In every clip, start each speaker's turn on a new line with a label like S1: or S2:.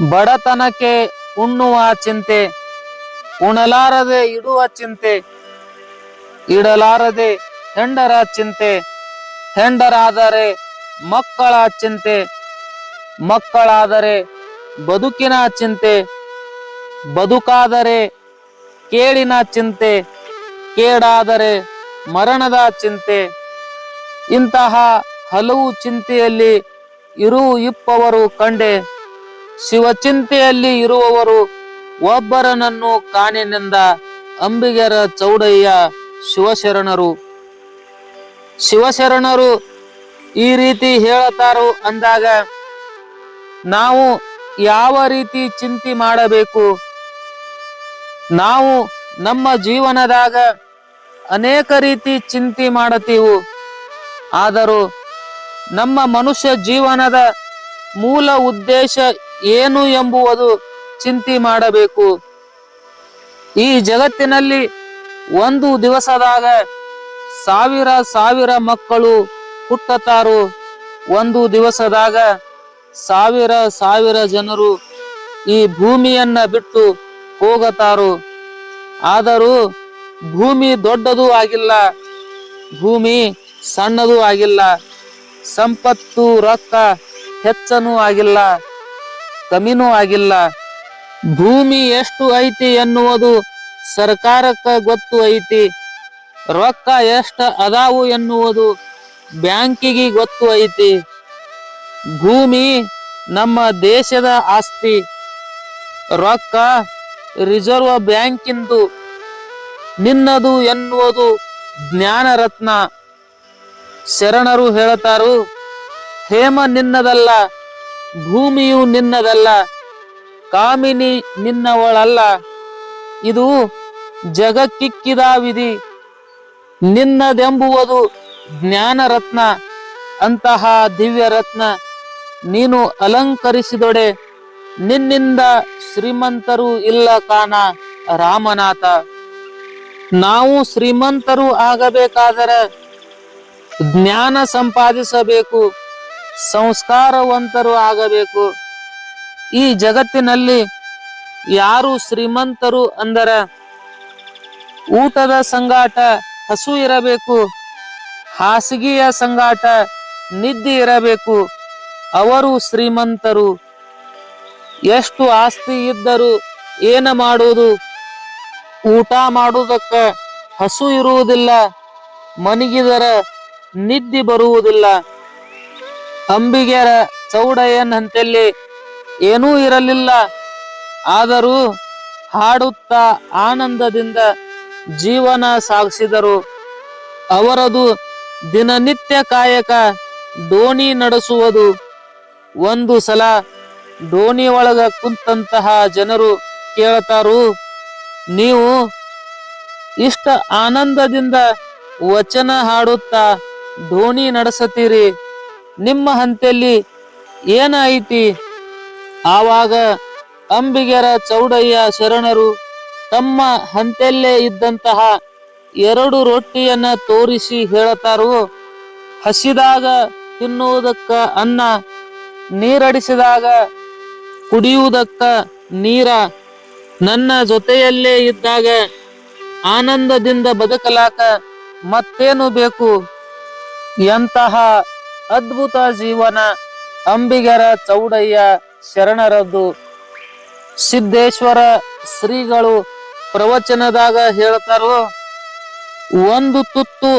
S1: ಬಡತನಕ್ಕೆ ಉಣ್ಣುವ ಚಿಂತೆ, ಉಣಲಾರದೆ ಇಡುವ ಚಿಂತೆ, ಇಡಲಾರದೆ ಹೆಂಡರ ಚಿಂತೆ, ಹೆಂಡರಾದರೆ ಮಕ್ಕಳ ಚಿಂತೆ, ಮಕ್ಕಳಾದರೆ ಬದುಕಿನ ಚಿಂತೆ, ಬದುಕಾದರೆ ಕೇಳಿನ ಚಿಂತೆ, ಕೇಡಾದರೆ ಮರಣದ ಚಿಂತೆ. ಇಂತಹ ಹಲವು ಚಿಂತೆಯಲ್ಲಿ ಇರು ಇಪ್ಪವರು ಕಂಡೆ. ಶಿವಚಿಂತೆಯಲ್ಲಿ ಇರುವವರು ಒಬ್ಬರನನ್ನು ಕಾಣಿನಿಂದ ಅಂಬಿಗರ ಚೌಡಯ್ಯ ಶಿವಶರಣರು. ಶಿವಶರಣರು ಈ ರೀತಿ ಹೇಳುತ್ತಾರೋ ಅಂದಾಗ, ನಾವು ಯಾವ ರೀತಿ ಚಿಂತೆ ಮಾಡಬೇಕು? ನಾವು ನಮ್ಮ ಜೀವನದಾಗ ಅನೇಕ ರೀತಿ ಚಿಂತೆ ಮಾಡತೀವು. ಆದರೂ ನಮ್ಮ ಮನುಷ್ಯ ಜೀವನದ ಮೂಲ ಉದ್ದೇಶ ಏನು ಎಂಬುವುದು ಚಿಂತೆ ಮಾಡಬೇಕು. ಈ ಜಗತ್ತಿನಲ್ಲಿ ಒಂದು ದಿವಸದಾಗ ಸಾವಿರ ಸಾವಿರ ಮಕ್ಕಳು ಹುಟ್ಟತಾರು ಒಂದು ದಿವಸದಾಗ ಸಾವಿರ ಸಾವಿರ ಜನರು ಈ ಭೂಮಿಯನ್ನ ಬಿಟ್ಟು ಹೋಗತಾರು ಆದರೂ ಭೂಮಿ ದೊಡ್ಡದು ಆಗಿಲ್ಲ, ಭೂಮಿ ಸಣ್ಣದು ಆಗಿಲ್ಲ, ಸಂಪತ್ತು ರೊಕ್ಕ ಹೆಚ್ಚನೂ ಆಗಿಲ್ಲ. ಕಮ್ಮಿನೂ ಆಗಿಲ್ಲ. ಭೂಮಿ ಎಷ್ಟು ಐತಿ ಎನ್ನುವುದು ಸರ್ಕಾರಕ್ಕ ಗೊತ್ತು ಐತಿ. ರೊಕ್ಕ ಎಷ್ಟ ಅದಾವು ಎನ್ನುವುದು ಬ್ಯಾಂಕಿಗೆ ಗೊತ್ತು ಐತಿ. ಭೂಮಿ ನಮ್ಮ ದೇಶದ ಆಸ್ತಿ. ರೊಕ್ಕ ರಿಸರ್ವ್ ಬ್ಯಾಂಕಿಂದು ನಿನ್ನದು ಎನ್ನುವುದು ಜ್ಞಾನ ರತ್ನ ಶರಣರು ಹೇಳುತ್ತಾರು ಹೇಮ ನಿನ್ನದಲ್ಲ ಭೂಮಿಯು ನಿನ್ನದಲ್ಲ, ಕಾಮಿನಿ ನಿನ್ನವಳಲ್ಲ. ಇದು ಜಗಕ್ಕಿಕ್ಕಿದ ವಿಧಿ ನಿನ್ನದೆಂಬುವುದು ಜ್ಞಾನ ರತ್ನ ಅಂತಹ ದಿವ್ಯ ರತ್ನ ನೀನು ಅಲಂಕರಿಸಿದೊಡೆ. ನಿನ್ನಿಂದ ಶ್ರೀಮಂತರು ಇಲ್ಲ ಕಾಣ ರಾಮನಾಥ. ನಾವು ಶ್ರೀಮಂತರು ಆಗಬೇಕಾದರೆ ಜ್ಞಾನ ಸಂಪಾದಿಸಬೇಕು. ಸಂಸ್ಕಾರವಂತರು ಆಗಬೇಕು. ಈ ಜಗತ್ತಿನಲ್ಲಿ ಯಾರು ಶ್ರೀಮಂತರು ಅಂದರ ಊಟದ ಸಂಗಾಟ, ಹಸು ಇರಬೇಕು, ಹಾಸಿಗೆಯ ಸಂಗಾಟ, ನಿದ್ದೆ ಇರಬೇಕು. ಅವರು ಶ್ರೀಮಂತರು. ಎಷ್ಟು ಆಸ್ತಿ ಇದ್ದರೂ ಏನ ಮಾಡುವುದು? ಊಟ ಮಾಡುವುದಕ್ಕ ಹಸು ಇರುವುದಿಲ್ಲ, ಮನಿಗಿದರ ನಿದ್ದೆ ಬರುವುದಿಲ್ಲ. ಅಂಬಿಗೆರ ಚೌಡಯ್ಯನಂತೆಲ್ಲಿ ಏನೂ ಇರಲಿಲ್ಲ. ಆದರೂ ಹಾಡುತ್ತಾ ಆನಂದದಿಂದ ಜೀವನ ಸಾಗಿಸಿದರು. ಅವರದು ದಿನನಿತ್ಯ ಕಾಯಕ ದೋಣಿ ನಡೆಸುವುದು. ಒಂದು ಸಲ ದೋಣಿ ಒಳಗ ಕುಂತಹ ಜನರು ಕೇಳ್ತಾರು, ನೀವು ಇಷ್ಟ ಆನಂದದಿಂದ ವಚನ ಹಾಡುತ್ತಾ ದೋಣಿ ನಡೆಸತೀರಿ. ನಿಮ್ಮ ಹಂತೆಯಲ್ಲಿ ಏನಾಯಿತಿ? ಆವಾಗ ಅಂಬಿಗರ ಚೌಡಯ್ಯ ಶರಣರು ತಮ್ಮ ಹಂತೆಯಲ್ಲೇ ಇದ್ದಂತಹ ಎರಡು ರೊಟ್ಟಿಯನ್ನ ತೋರಿಸಿ ಹೇಳತಾರು? ಹಸಿದಾಗ ತಿನ್ನುವುದಕ್ಕ ಅನ್ನ, ನೀರಡಿಸಿದಾಗ ಕುಡಿಯುವುದಕ್ಕ ನೀರ. ನನ್ನ ಜೊತೆಯಲ್ಲೇ ಇದ್ದಾಗ ಆನಂದದಿಂದ ಬದುಕಲಾಕ ಮತ್ತೇನು ಬೇಕು? ಎಂತಹ ಅದ್ಭುತ ಜೀವನ. ಅಂಬಿಗರ ಚೌಡಯ್ಯ ಶರಣರದ್ದು. ಸಿದ್ದೇಶ್ವರ ಶ್ರೀಗಳು ಪ್ರವಚನದಾಗ ಹೇಳ್ತಾರೋ, ಒಂದು ತುತ್ತು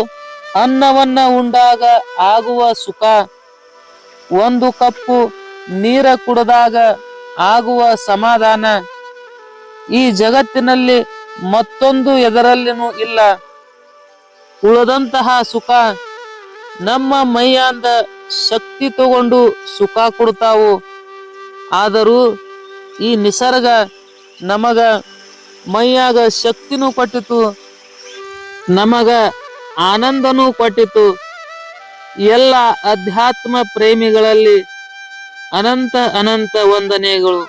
S1: ಅನ್ನವನ್ನ ಉಂಡಾಗ ಆಗುವ ಸುಖ, ಒಂದು ಕಪ್ಪು ನೀರ ಕುಡಿದಾಗ ಆಗುವ ಸಮಾಧಾನ. ಈ ಜಗತ್ತಿನಲ್ಲಿ ಮತ್ತೊಂದು ಎದರಲ್ಲಿನೂ ಇಲ್ಲ. ಉಳದಂತಹ ಸುಖ ನಮ್ಮ ಮೈಯಾಂದ ಶಕ್ತಿ ತಗೊಂಡು ಸುಖ ಕೊಡ್ತಾವು. ಆದರೂ ಈ ನಿಸರ್ಗ ನಮಗ ಮೈಯಾಗ ಶಕ್ತಿನೂ ಕೊಟ್ಟಿತು, ನಮಗ ಆನಂದನೂ ಕೊಟ್ಟಿತು. ಎಲ್ಲ ಅಧ್ಯಾತ್ಮ ಪ್ರೇಮಿಗಳಲ್ಲಿ ಅನಂತ ಅನಂತ ವಂದನೆಗಳು.